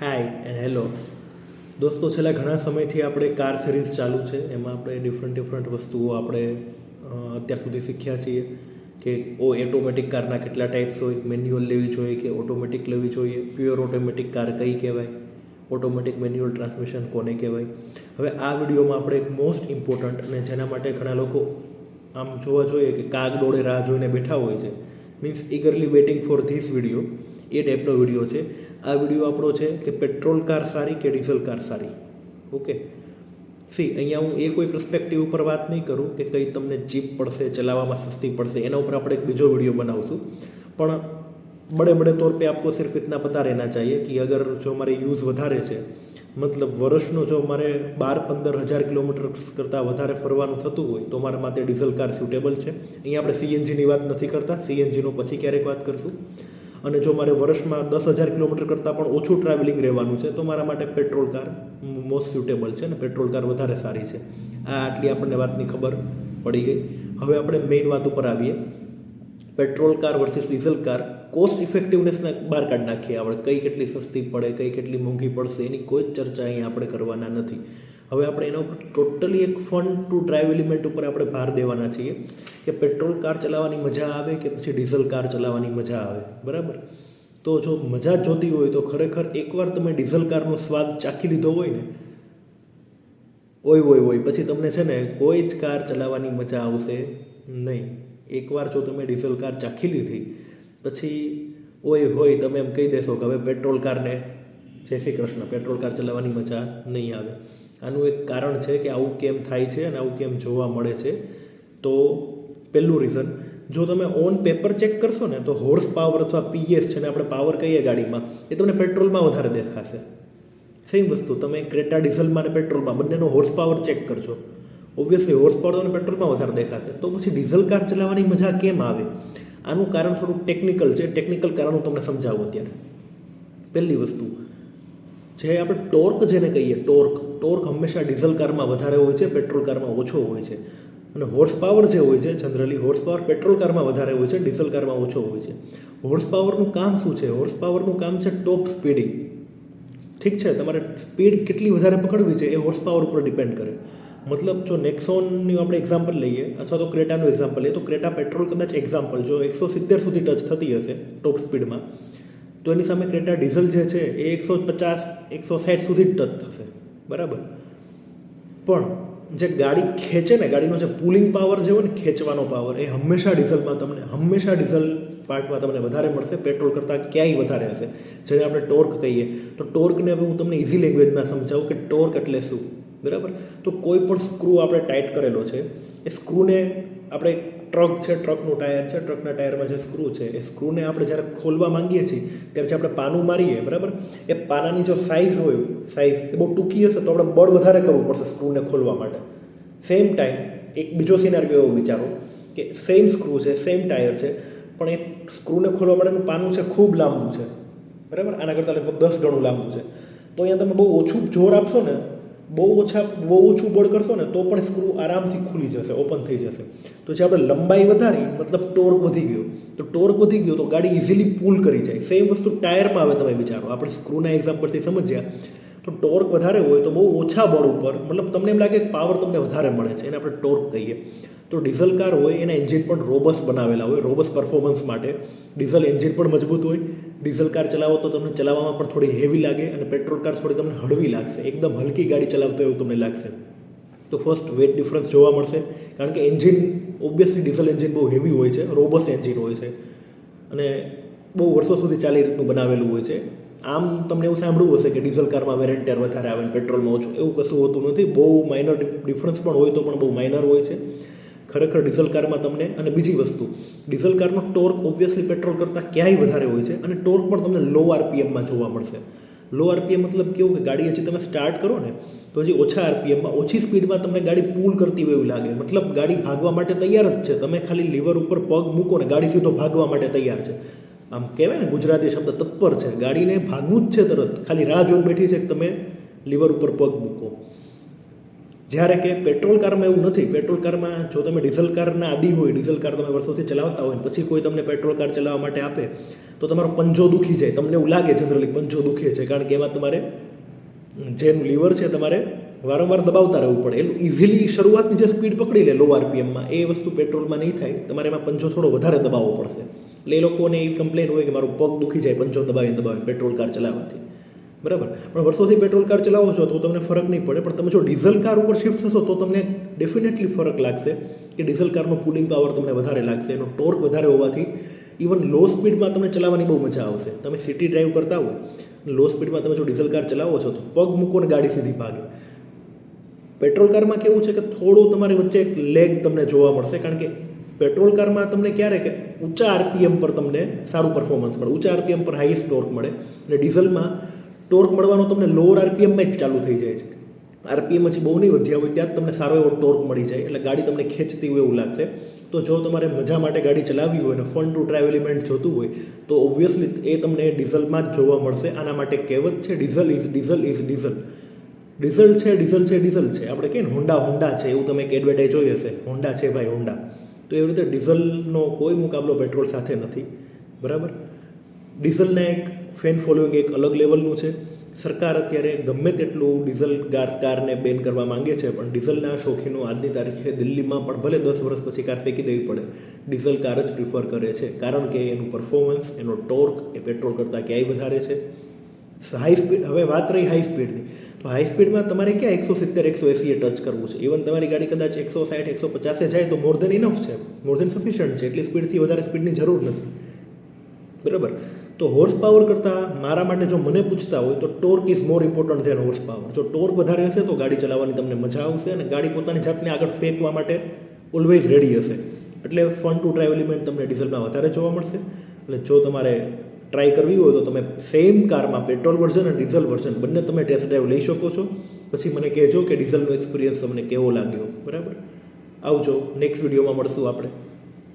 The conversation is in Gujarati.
હાય એન્ડ હેલો દોસ્તો, છેલ્લા ઘણા સમયથી આપણે કાર સિરીઝ ચાલુ છે. એમાં આપણે ડિફરન્ટ ડિફરન્ટ વસ્તુઓ આપણે અત્યાર સુધી શીખ્યા છીએ કે, ઓ ઓટોમેટિક કારના કેટલા ટાઈપ્સ હોય મેન્યુઅલ લેવી જોઈએ કે ઓટોમેટિક લેવી જોઈએ પ્યોર ઓટોમેટિક કાર કઈ કહેવાય ઓટોમેટિક મેન્યુઅલ ટ્રાન્સમિશન કોને કહેવાય. હવે આ વિડીયોમાં આપણે એક મોસ્ટ ઇમ્પોર્ટન્ટ અને જેના માટે ઘણા લોકો આમ જોવા જોઈએ કે કાગ ડોળે રાહ જોઈને બેઠા હોય છે means eagerly waiting for this video એ ટાઈપનો વીડિયો છે. આ વીડિયો આપણો છે કે પેટ્રોલ કાર સારી કે ડીઝલ કાર સારી? ઓકે? સી, અહીંયા હું એ કોઈ પ્રસ્પેક્ટિવ ઉપર વાત નહીં કરું કે કઈ તમને જીપ પડશે, ચલાવવામાં સસ્તી પડશે, એના ઉપર આપણે એક બીજો વીડિયો બનાવશું. પણ બડે બડે તોર પે આપકો સિર્ફ ઇતના પતા રહેના ચાહીએ કે અગર જો મારે યુઝ વધારે છે, મતલબ વર્ષનો જો મારે બાર પંદર હજાર કિલોમીટર કરતાં વધારે ફરવાનું થતું હોય, તો મારા માટે ડીઝલ કાર સ્યુટેબલ છે. અહીંયા આપણે સીએનજીની વાત નથી કરતા. સીએનજીનો પછી ક્યારેક વાત કરશું. અને જો મારે વર્ષમાં દસ હજાર કિલોમીટર કરતાં પણ ઓછું ટ્રાવેલિંગ રહેવાનું છે, તો મારા માટે પેટ્રોલ કાર મોસ્ટ સ્યુટેબલ છે ને પેટ્રોલ કાર વધારે સારી છે. આ આટલી આપણને વાતની ખબર પડી ગઈ. હવે આપણે મેઇન વાત ઉપર આવીએ. Petrol car versus diesel car cost ઇફેક્ટિવનેસને બહાર કાઢી નાખીએ. આપણે કઈ કેટલી સસ્તી પડે, કઈ કેટલી મોંઘી પડશે, એની કોઈ જ ચર્ચા અહીંયા આપણે કરવાના નથી. હવે આપણે એના ઉપર ટોટલી એક ફન ટુ ડ્રાઈવ એલિમેન્ટ ઉપર આપણે ભાર દેવાના છીએ કે પેટ્રોલ કાર ચલાવવાની મજા આવે કે પછી ડીઝલ કાર ચલાવવાની મજા આવે, બરાબર? તો જો મજા જોતી હોય તો ખરેખર એકવાર તમે ડીઝલ કારનો સ્વાદ ચાખી લીધો હોય ને, ઓય ઓય ઓય, પછી તમને છે ને કોઈ જ કાર ચલાવવાની મજા આવશે નહીં. એકવાર જો તમે ડીઝલ કાર ચાખી લીધી, પછી ઓય હોય તમે એમ કહી દેશો કે હવે પેટ્રોલ કારને જય શ્રી કૃષ્ણ પેટ્રોલ કાર ચલાવવાની મજા નહીં આવે. આનું એક કારણ છે કે આવું કેમ થાય છે અને આવું કેમ જોવા મળે છે. તો પહેલું રીઝન જો તમે ઓન પેપર ચેક કરશો ને, તો હોર્સ પાવર અથવા પીએસ છે ને, આપણે પાવર કહીએ ગાડીમાં, એ તમને પેટ્રોલમાં વધારે દેખાશે. સેમ વસ્તુ, તમે ક્રેટા ડીઝલમાં અને પેટ્રોલમાં બંનેનો હોર્સ પાવર ચેક કરજો. ઓબ્વિયસલી હોર્સ પાવર તમને પેટ્રોલમાં વધારે દેખાશે. તો પછી ડીઝલ કાર ચલાવવાની મજા કેમ આવે? આનું કારણ થોડું ટેકનિકલ છે. ટેકનિકલ કારણ હું તમને સમજાવું અત્યારે. પહેલી વસ્તુ, જે આપણે ટોર્ક જેને કહીએ ટોર્ક ટોર્ક હંમેશા ડીઝલ કારમાં વધારે હોય છે, પેટ્રોલ કારમાં ઓછો હોય છે. અને હોર્સ પાવર જે હોય છે જનરલી હોર્સ પાવર પેટ્રોલ કારમાં વધારે હોય છે, ડીઝલ કારમાં ઓછો હોય છે. હોર્સ પાવરનું કામ શું છે? હોર્સ પાવરનું કામ છે ટોપ સ્પીડિંગ ઠીક છે? તમારે સ્પીડ કેટલી વધારે પકડવી છે એ હોર્સ પાવર ઉપર ડિપેન્ડ કરે. મતલબ જો નેક્સોનની આપણે એક્ઝામ્પલ લઈએ, અથવા તો ક્રેટાનું એક્ઝામ્પલ લઈએ, તો ક્રેટા પેટ્રોલ કદાચ એક્ઝામ્પલ જો એકસો સિત્તેર સુધી ટચ થતી હશે ટોપ સ્પીડમાં તો એની સામે ક્રેટા ડીઝલ જે છે એ એકસો પચાસ, એકસો સાઠ સુધી જ ટચ થશે. બરાબર? પણ જે ગાડી ખેંચે ને, ગાડીનો જે પુલિંગ પાવર જે હોય ને, ખેંચવાનો પાવર એ હંમેશા ડીઝલમાં તમને, હંમેશા ડીઝલ પાર્ટમાં તમને વધારે મળશે પેટ્રોલ કરતાં ક્યાંય વધારે હશે. જેને આપણે ટોર્ક કહીએ. તો ટોર્કને હવે હું તમને ઇઝી લેંગ્વેજમાં સમજાવું કે ટોર્ક એટલે શું? બરાબર? તો કોઈ પણ સ્ક્રૂ આપણે ટાઈટ કરેલો છે, એ સ્ક્રૂને આપણે ટ્રક છે, ટ્રકનું ટાયર છે, ટ્રકના ટાયરમાં જે સ્ક્રૂ છે, એ સ્ક્રૂને આપણે જ્યારે ખોલવા માંગીએ છીએ, ત્યારે જે આપણે પાનું મારીએ, બરાબર? એ પાનાની જો સાઇઝ હોય સાઇઝ એ બહુ ટૂંકી હશે, તો આપણે બળ વધારે કરવું પડશે સ્ક્રૂને ખોલવા માટે. સેમ ટાઈમ એક બીજો સિનારીઓ એવો વિચારો કે સેમ સ્ક્રૂ છે સેમ ટાયર છે, પણ એ સ્ક્રૂને ખોલવા માટેનું પાનું છે ખૂબ લાંબુ છે. બરાબર? આના કરતાં લગભગ દસ ગણું લાંબુ છે. તો અહીંયા તમે બહુ ઓછું જોર આપશો ને બહુ ઓછા, બહુ ઓછું બળ કરશો ને તો પણ સ્ક્રૂ આરામથી ખુલી જશે ઓપન થઈ જશે. તો જે આપણે લંબાઈ વધારી, મતલબ ટોર્ક વધી ગયો. તો ટોર્ક વધી ગયો તો ગાડી ઇઝીલી પુલ કરી જાય. સેમ વસ્તુ ટાયરમાં આવે તમે વિચારો. આપણે સ્ક્રૂના એક્ઝામ્પલથી સમજ્યા તો ટોર્ક વધારે હોય તો બહુ ઓછા બળ ઉપર, મતલબ તમને એમ લાગે કે પાવર તમને વધારે મળે છે, એને આપણે ટોર્ક કહીએ. તો ડીઝલ કાર હોય, એના એન્જિન પણ રોબસ બનાવેલા હોય રોબસ પરફોર્મન્સ માટે. ડીઝલ એન્જિન પણ મજબૂત હોય. ડીઝલ કાર ચલાવો તો તમને ચલાવવામાં પણ થોડી હેવી લાગે અને પેટ્રોલ કાર થોડી તમને હળવી લાગશે. એકદમ હલકી ગાડી ચલાવતા એવું તમને લાગશે. તો ફર્સ્ટ વેટ ડિફરન્સ જોવા મળશે. કારણ કે એન્જિન ઓબ્વિયસલી ડીઝલ એન્જિન બહુ હેવી હોય છે રોબસ્ટ એન્જિન હોય છે. અને બહુ વર્ષો સુધી ચાલી રીતનું બનાવેલું હોય છે. આમ તમને એવું સાંભળવું હશે કે ડીઝલ કારમાં વેરેન્ટિયર વધારે આવે ને પેટ્રોલમાં ઓછું. એવું કશું હોતું નથી. બહુ માઇનર ડિફરન્સ પણ હોય તો પણ બહુ માઇનર હોય છે. ખરેખર ડીઝલ કારમાં તમને અને બીજી વસ્તુ, ડીઝલ કારનો ટોર્ક ઓબ્વિયસલી પેટ્રોલ કરતાં ક્યાંય વધારે હોય છે અને ટોર્ક પણ તમને લો આરપીએમમાં જોવા મળશે. લો આરપીએમ મતલબ કેવું કે ગાડી હજી તમે સ્ટાર્ટ કરો ને, તો હજી ઓછા આરપીએમમાં ઓછી સ્પીડમાં તમને ગાડી પુલ કરતી હોય એવું લાગે. મતલબ ગાડી ભાગવા માટે તૈયાર જ છે. તમે ખાલી લીવર ઉપર પગ મૂકો ને ગાડી સીધો ભાગવા માટે તૈયાર છે. આમ કહેવાય ને ગુજરાતી શબ્દ તત્પર છે. ગાડીને ભાગવું જ છે તરત. ખાલી રાહ જોઈને બેઠી છે કે તમે લીવર ઉપર પગ મૂકો. જ્યારે કે પેટ્રોલ કારમાં એવું નથી, પેટ્રોલ કારમાં જો તમે ડીઝલ કારના આદિ હોય, ડીઝલ કાર તમે વર્ષોથી ચલાવતા હોય પછી કોઈ તમને પેટ્રોલ કાર ચલાવવા માટે આપે, તો તમારો પંજો દુખી જાય. તમને એવું લાગે જનરલી પંજો દુખે છે, કારણ કે એમાં તમારે જેનું લીવર છે તમારે વારંવાર દબાવતા રહેવું પડે. એનું ઇઝીલી શરૂઆતની જે સ્પીડ પકડી લે લો આરપીએમમાં એ વસ્તુ પેટ્રોલમાં નહીં થાય. તમારે એમાં પંજો થોડો વધારે દબાવવો પડશે. એટલે એ લોકોને એ કમ્પ્લેન હોય કે મારું પગ દુખી જાય, પંજો દબાવીને દબાવીને પેટ્રોલ કાર ચલાવવાથી. બરાબર. પણ વર્ષોથી પેટ્રોલ કાર ચલાવો છો તો તમને ફરક નહીં પડે. પણ તમે જો ડીઝલ કાર ઉપર શિફ્ટ થશો તો તમને ડેફિનેટલી ફરક લાગશે કે ડીઝલ કારનો કુલિંગ પાવર તમને વધારે લાગશે, એનો ટોર્ક વધારે હોવાથી. ઇવન લો સ્પીડમાં તમને ચલાવવાની બહુ મજા આવશે. તમે સિટી ડ્રાઈવ કરતા હોય લો સ્પીડમાં તમે જો ડીઝલ કાર ચલાવો છો તો પગ મૂકો ને ગાડી સીધી ભાગે. પેટ્રોલ કારમાં કેવું છે કે થોડું તમારી વચ્ચે એક લેગ તમને જોવા મળશે, કારણ કે પેટ્રોલ કારમાં તમને ક્યારે કે ઊંચા આરપીએમ પર તમને સારું પરફોર્મન્સ મળે. ઊંચા આરપીએમ પર હાઈએસ્ટ ટોર્ક મળે. અને ડીઝલમાં ટોર્ક મળવાનો તમને લોઅર આરપીએમમાં જ ચાલુ થઈ જાય છે. આરપીએમ પછી બહુ નહીં વધ્યા હોય ત્યાં જ તમને સારો એવો ટોર્ક મળી જાય, એટલે ગાડી તમને ખેંચતી હોય એવું લાગશે. તો જો તમારે મજા માટે ગાડી ચલાવવી હોય અને ફન ટુ ડ્રાઈવ એલિમેન્ટ જોતું હોય, તો ઓબ્વિયસલી એ તમને ડીઝલમાં જ જોવા મળશે. આના માટે કહેવત છે, diesel is diesel is diesel. Diesel છે ડીઝલ છે ડીઝલ છે. આપણે કહીએ હોન્ડા હોન્ડા છે, એવું તમે એક એડવર્ટાઇઝ જોઈ હશે. હોન્ડા છે ભાઈ, હોન્ડા. તો એવી રીતે ડીઝલનો કોઈ મુકાબલો પેટ્રોલ સાથે નથી. બરાબર? ડીઝલને એક ફેન ફોલોઈંગ એક અલગ લેવલનું છે. સરકાર અત્યારે ગમે તેટલું ડીઝલ ગાર કારને બેન કરવા માંગે છે, પણ ડીઝલના શોખીનો આજની તારીખે દિલ્હીમાં પણ ભલે દસ વર્ષ પછી કાર ફેંકી દેવી પડે, ડીઝલ કાર જ પ્રિફર કરે છે. કારણ કે એનું પરફોર્મન્સ એનો ટોર્ક એ પેટ્રોલ કરતાં ક્યાંય વધારે છે. હાઈ સ્પીડ હવે વાત રહી હાઈ સ્પીડની તો હાઈ સ્પીડમાં તમારે ક્યાં એકસો સિત્તેર, એકસો એસીએ ટચ કરવું છે? ઇવન તમારી ગાડી કદાચ એકસો સાઠ, એકસો પચાસે જાય તો મોર દેન ઇનફ છે. મોર દેન સફિશિયન્ટ છે. એટલી સ્પીડથી વધારે સ્પીડની જરૂર નથી. બરાબર? તો હોર્સ પાવર કરતાં મારા માટે જો મને પૂછતા હોય તો torque is more important than horsepower જો ટોર્ક વધારે હશે તો ગાડી ચલાવવાની તમને મજા આવશે અને ગાડી પોતાની જાતને આગળ ફેંકવા માટે ઓલવેઝ રેડી હશે. એટલે ફન ટુ ડ્રાઈવ એલિમેન્ટ તમને ડીઝલમાં વધારે જોવા મળશે. એટલે જો તમારે ટ્રાય કરવી હોય તો તમે સેમ કારમાં પેટ્રોલ વર્ઝન અને ડીઝલ વર્ઝન બંને તમે ટેસ્ટ ડ્રાઈવ લઈ શકો છો. પછી મને કહેજો કે ડીઝલનો એક્સપિરિયન્સ તમને કેવો લાગ્યો. બરાબર? આવજો. નેક્સ્ટ વિડીયોમાં મળશું આપણે.